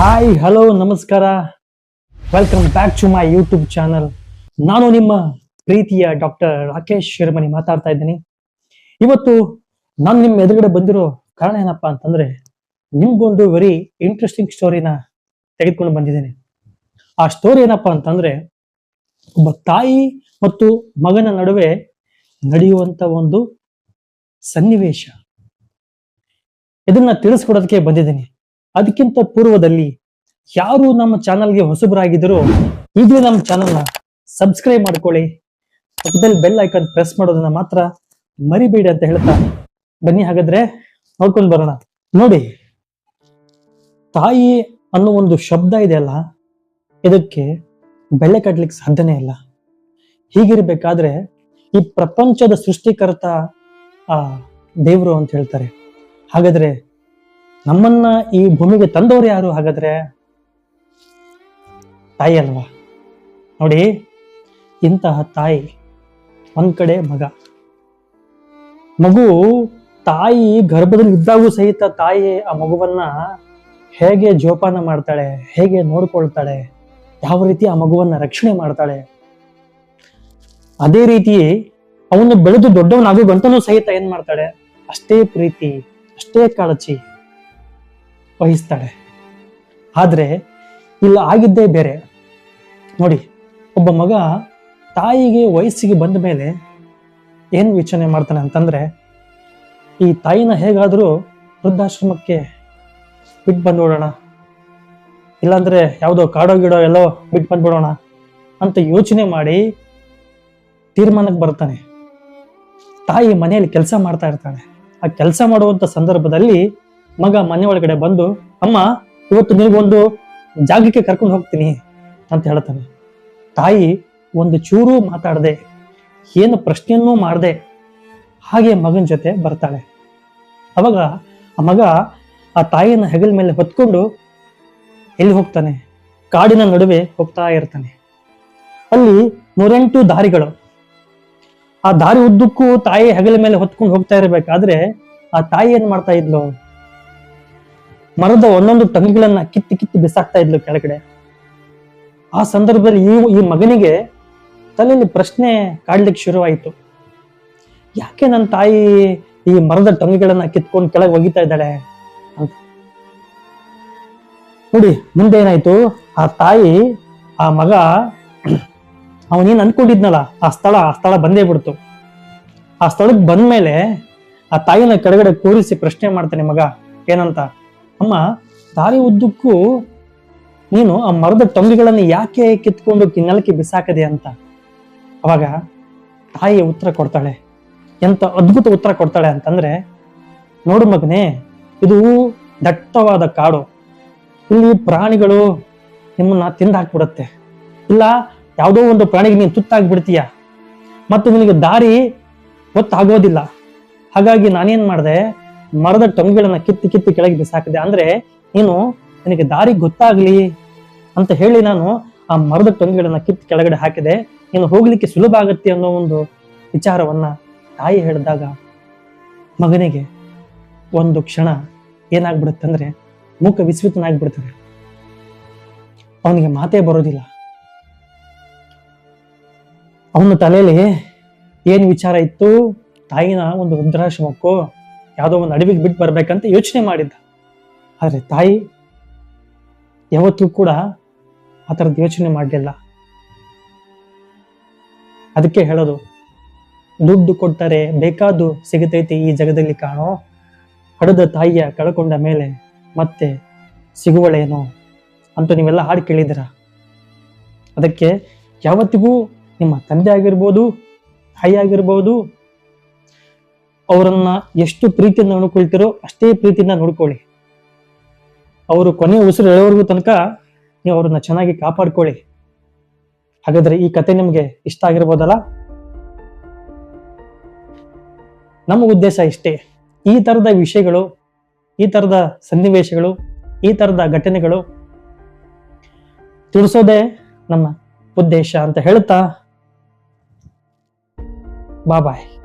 Hi hello ನಮಸ್ಕಾರ. Welcome back to my YouTube channel ನಾನು ನಿಮ್ಮ ಪ್ರೀತಿಯ ಡಾಕ್ಟರ್ ರಾಕೇಶ್ ಶಿರಮನಿ ಮಾತಾಡ್ತಾ ಇದ್ದೀನಿ. ಇವತ್ತು ನಾನು ನಿಮ್ಮ ಎದುರುಗಡೆ ಬಂದಿರೋ ಕಾರಣ ಏನಪ್ಪಾ ಅಂತಂದ್ರೆ, ನಿಮ್ಗೊಂದು ವೆರಿ ಇಂಟ್ರೆಸ್ಟಿಂಗ್ ಸ್ಟೋರಿನ ತೆಗೆದುಕೊಂಡು ಬಂದಿದ್ದೀನಿ. ಆ ಸ್ಟೋರಿ ಏನಪ್ಪಾ ಅಂತಂದ್ರೆ, ಒಬ್ಬ ತಾಯಿ ಮತ್ತು ಮಗನ ನಡುವೆ ನಡೆಯುವಂತ ಒಂದು ಸನ್ನಿವೇಶ. ಇದನ್ನ ತಿಳಿಸ್ಕೊಡೋದಕ್ಕೆ ಬಂದಿದ್ದೀನಿ. ಅದಕ್ಕಿಂತ ಪೂರ್ವದಲ್ಲಿ ಯಾರು ನಮ್ಮ ಚಾನಲ್ಗೆ ಹೊಸಬರಾಗಿದ್ದರೂ ಈಗಲೇ ನಮ್ಮ ಚಾನಲ್ನ ಸಬ್ಸ್ಕ್ರೈಬ್ ಮಾಡ್ಕೊಳ್ಳಿ. ಪಕ್ಕದಲ್ಲಿ ಬೆಲ್ ಐಕಾನ್ ಪ್ರೆಸ್ ಮಾಡೋದನ್ನ ಮಾತ್ರ ಮರಿಬೇಡಿ ಅಂತ ಹೇಳ್ತಾ ಬನ್ನಿ. ಹಾಗಾದ್ರೆ ನೋಡ್ಕೊಂಡು ಬರೋಣ. ನೋಡಿ, ತಾಯಿ ಅನ್ನೋ ಒಂದು ಶಬ್ದ ಇದೆಯಲ್ಲ ಇದಕ್ಕೆ ಬೆಲೆ ಕಟ್ಲಿಕ್ಕೆ ಸಾಧ್ಯನೇ ಇಲ್ಲ. ಹೀಗಿರ್ಬೇಕಾದ್ರೆ ಈ ಪ್ರಪಂಚದ ಸೃಷ್ಟಿಕರ್ತ ಆ ದೇವರು ಅಂತ ಹೇಳ್ತಾರೆ. ಹಾಗಾದ್ರೆ ನಮ್ಮನ್ನ ಈ ಭೂಮಿಗೆ ತಂದವರು ಯಾರು ಹಾಗಾದ್ರೆ? ತಾಯಿ ಅಲ್ವಾ? ನೋಡಿ, ಇಂತಹ ತಾಯಿ, ಒಂದ್ ಕಡೆ ಮಗ. ಮಗು ತಾಯಿ ಗರ್ಭದಲ್ಲಿ ಇದ್ದಾಗೂ ಸಹಿತ ತಾಯಿ ಆ ಮಗುವನ್ನ ಹೇಗೆ ಜೋಪಾನ ಮಾಡ್ತಾಳೆ, ಹೇಗೆ ನೋಡ್ಕೊಳ್ತಾಳೆ, ಯಾವ ರೀತಿ ಆ ಮಗುವನ್ನ ರಕ್ಷಣೆ ಮಾಡ್ತಾಳೆ? ಅದೇ ರೀತಿ ಅವನು ಬೆಳೆದು ದೊಡ್ಡವನಾಗೋ ಗಂಟನೂ ಸಹಿತ ಏನ್ ಮಾಡ್ತಾಳೆ? ಅಷ್ಟೇ ಪ್ರೀತಿ, ಅಷ್ಟೇ ಕಾಳಜಿ. ವಹಿಸ್ತಾಳೆ. ಆದರೆ ಇಲ್ಲ, ಆಗಿದ್ದೇ ಬೇರೆ. ನೋಡಿ, ಒಬ್ಬ ಮಗ ತಾಯಿಗೆ ವಯಸ್ಸಿಗೆ ಬಂದ ಮೇಲೆ ಏನು ಯೋಚನೆ ಮಾಡ್ತಾನೆ ಅಂತಂದ್ರೆ, ಈ ತಾಯಿನ ಹೇಗಾದರೂ ವೃದ್ಧಾಶ್ರಮಕ್ಕೆ ಬಿಟ್ಟು ಬಂದ್ಬಿಡೋಣ ಇಲ್ಲಾಂದರೆ ಯಾವುದೋ ಕಾಡೋ ಗಿಡೋ ಎಲ್ಲೋ ಬಿಟ್ಟು ಬಂದ್ಬಿಡೋಣ ಅಂತ ಯೋಚನೆ ಮಾಡಿ ತೀರ್ಮಾನಕ್ಕೆ ಬರ್ತಾನೆ ತಾಯಿ ಮನೆಯಲ್ಲಿ ಕೆಲಸ ಮಾಡ್ತಾ ಇರ್ತಾಳೆ. ಆ ಕೆಲಸ ಮಾಡುವಂಥ ಸಂದರ್ಭದಲ್ಲಿ ಮಗ ಮನೆ ಒಳಗಡೆ ಬಂದು, ಅಮ್ಮ, ಇವತ್ತು ನಿನಗೊಂದು ಜಾಗಕ್ಕೆ ಕರ್ಕೊಂಡು ಹೋಗ್ತೀನಿ ಅಂತ ಹೇಳ್ತಾನೆ. ತಾಯಿ ಒಂದು ಚೂರು ಮಾತಾಡದೆ, ಏನು ಪ್ರಶ್ನೆಯನ್ನೂ ಮಾಡದೆ. ಹಾಗೆ ಮಗನ ಜೊತೆ ಬರ್ತಾಳೆ. ಅವಾಗ ಆ ಮಗ ಆ ತಾಯಿಯನ್ನ ಹೆಗಲ ಮೇಲೆ ಹೊತ್ಕೊಂಡು ಎಲ್ಲಿ ಹೋಗ್ತಾನೆ? ಕಾಡಿನ ನಡುವೆ ಹೋಗ್ತಾ ಇರ್ತಾನೆ. ಅಲ್ಲಿ ನೂರೆಂಟು ದಾರಿಗಳು. ಆ ದಾರಿ ಉದ್ದಕ್ಕೂ ತಾಯಿ ಹೆಗಲ ಮೇಲೆ ಹೊತ್ಕೊಂಡು ಹೋಗ್ತಾ ಇರಬೇಕಾದ್ರೆ ಆ ತಾಯಿ ಏನ್ ಮಾಡ್ತಾ ಇದ್ಲು? ಮರದ ಒಂದೊಂದು ಟಂಗಿಗಳನ್ನ ಕಿತ್ತಿ ಕಿತ್ತಿ ಬಿಸಾಕ್ತಾ ಇದ್ಲು ಕೆಳಗಡೆ. ಆ ಸಂದರ್ಭದಲ್ಲಿ ಈ ಈ ಮಗನಿಗೆ ತಲೆಯಲ್ಲಿ ಪ್ರಶ್ನೆ ಕಾಡ್ಲಿಕ್ಕೆ ಶುರುವಾಯಿತು. ಯಾಕೆ ನನ್ನ ತಾಯಿ ಈ ಮರದ ಟಂಗಿಗಳನ್ನ ಕಿತ್ಕೊಂಡು ಕೆಳಗೆ ಒಗಿತಾ ಇದ್ದಾಳೆ? ಅಂತ. ನೋಡಿ, ಮುಂದೆ ಏನಾಯ್ತು? ಆ ತಾಯಿ, ಆ ಮಗ ಅವನೇನ್ ಅನ್ಕೊಂಡಿದ್ನಲ್ಲ, ಆ ಸ್ಥಳ ಆ ಸ್ಥಳ ಬಂದೇ ಬಿಡ್ತು. ಆ ಸ್ಥಳಕ್ಕೆ ಬಂದ್ಮೇಲೆ ಆ ತಾಯಿನ ಕೆಳಗಡೆ ಕೂರಿಸಿ ಪ್ರಶ್ನೆ ಮಾಡ್ತಾನೆ ಮಗ, ಏನಂತ? ಅಮ್ಮ, ದಾರಿ ಉದ್ದಕ್ಕೂ ನೀನು ಆ ಮರದ ಟೊಂಗಿಗಳನ್ನು ಯಾಕೆ ಕಿತ್ಕೊಂಡು ತಿನ್ನಲಿಕ್ಕೆ ಬಿಸಾಕದೆ ಅಂತ? ಅವಾಗ ತಾಯಿ ಉತ್ತರ ಕೊಡ್ತಾಳೆ. ಎಂತ ಅದ್ಭುತ ಉತ್ತರ ಕೊಡ್ತಾಳೆ ಅಂತಂದ್ರೆ, ನೋಡು ಮಗನೇ, ಇದು ದಟ್ಟವಾದ ಕಾಡು. ಇಲ್ಲಿ ಪ್ರಾಣಿಗಳು ನಿಮ್ಮನ್ನ ತಿಂದು ಹಾಕ್ಬಿಡುತ್ತೆ ಇಲ್ಲ, ಯಾವುದೋ ಒಂದು ಪ್ರಾಣಿಗೆ ನೀನು ತುತ್ತಾಗ್ಬಿಡ್ತೀಯ? ಮತ್ತು ನಿನಗೆ ದಾರಿ ಗೊತ್ತಾಗೋದಿಲ್ಲ. ಹಾಗಾಗಿ ನಾನೇನ್ ಮಾಡಿದೆ ಮರದ ಟೊಂಗಿಗಳನ್ನ ಕಿತ್ತಿ ಕಿತ್ತಿ ಕೆಳಗೆ ಬಿಸಾಕಿದೆ ಅಂದ್ರೆ ನೀನು ನಿನಗೆ ದಾರಿ ಗೊತ್ತಾಗ್ಲಿ ಅಂತ ಹೇಳಿ ನಾನು ಆ ಮರದ ಟೊಂಗಿಗಳನ್ನ ಕಿತ್ತಿ ಕೆಳಗಡೆ ಹಾಕಿದೆ. ನೀನು ಹೋಗ್ಲಿಕ್ಕೆ ಸುಲಭ ಆಗತ್ತೆ ಅನ್ನೋ ಒಂದು ವಿಚಾರವನ್ನ ತಾಯಿ ಹೇಳಿದಾಗ ಮಗನಿಗೆ ಒಂದು ಕ್ಷಣ ಏನಾಗ್ಬಿಡುತ್ತೆ ಅಂದ್ರೆ ಮೂಕ ವಿಸ್ಮಿತನಾಗ್ಬಿಡ್ತಾನೆ ಅವನಿಗೆ ಮಾತೇ ಬರೋದಿಲ್ಲ. ಅವನ ತಲೆಯಲ್ಲಿ ಏನ್ ವಿಚಾರ ಇತ್ತು? ತಾಯಿನ ಒಂದು ವೃದ್ಧಾಶ್ರಮಕ್ಕೋ ಯಾವುದೋ ಒಂದು ಅಡವಿಗೆ ಬಿಟ್ಟು ಬರ್ಬೇಕಂತ ಯೋಚನೆ ಮಾಡಿದ್ದ. ಆದರೆ ತಾಯಿ ಯಾವತ್ತೂ ಕೂಡ ಆ ಥರದ್ದು ಯೋಚನೆ ಮಾಡಲಿಲ್ಲ. ಅದಕ್ಕೆ ಹೇಳೋದು, ದುಡ್ಡು ಕೊಟ್ಟರೆ ಬೇಕಾದ್ದು ಸಿಗತೈತಿ ಈ ಜಗದಲ್ಲಿ ಕಾಣೋ. ಹಡದ ತಾಯಿಯ ಕಳ್ಕೊಂಡ ಮೇಲೆ ಮತ್ತೆ ಸಿಗುವಳೇನೋ ಅಂತ ನೀವೆಲ್ಲ ಹಾಡು ಕೇಳಿದಿರ ಅದಕ್ಕೆ ಯಾವತ್ತಿಗೂ ನಿಮ್ಮ ತಂದೆ ಆಗಿರ್ಬೋದು, ತಾಯಿ ಆಗಿರ್ಬೋದು ಅವರನ್ನ ಎಷ್ಟು ಪ್ರೀತಿಯಿಂದ ನೋಡ್ಕೊಳ್ತಿರೋ ಅಷ್ಟೇ ಪ್ರೀತಿಯಿಂದ ನೋಡ್ಕೊಳ್ಳಿ. ಅವರು ಕೊನೆ ಉಸಿರು ಎಳೆವರೆಗೂ ತನಕ ನೀವು ಅವ್ರನ್ನ ಚೆನ್ನಾಗಿ ಕಾಪಾಡ್ಕೊಳ್ಳಿ. ಹಾಗಾದ್ರೆ ಈ ಕತೆ ನಿಮಗೆ ಇಷ್ಟ ಆಗಿರ್ಬೋದಲ್ಲ? ನಮ್ಮ ಉದ್ದೇಶ ಇಷ್ಟೇ. ಈ ತರದ ವಿಷಯಗಳು, ಈ ತರದ ಸನ್ನಿವೇಶಗಳು, ಈ ತರದ ಘಟನೆಗಳು ತಿಳಿಸೋದೇ ನಮ್ಮ ಉದ್ದೇಶ ಅಂತ ಹೇಳ್ತಾ ಬಾಯ್